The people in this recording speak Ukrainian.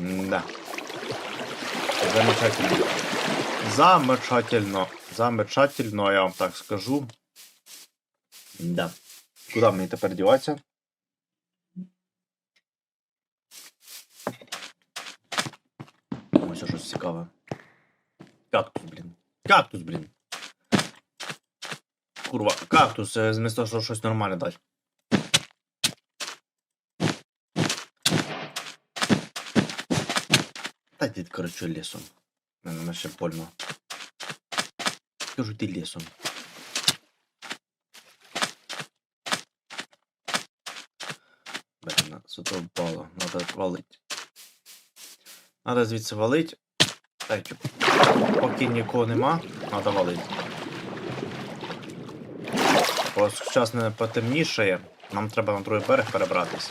Да. Замечательно. Замечательно. Замечательно, я вам так скажу. Да. Куди мені тепер діватися? Ось щось цікаве. Кактус, блін. Кактус, блін. Курва, кактус, е, змість того, щоб щось нормальне дати. Та коротше, лісом. Мене мене ще больно. Кажу, ти лісом. Блін, сюди впало. Надо валить. Надо звідси валить. Так, поки нікого нема, надо валить. Ось зараз не потемнішає, нам треба на другий берег перебратись.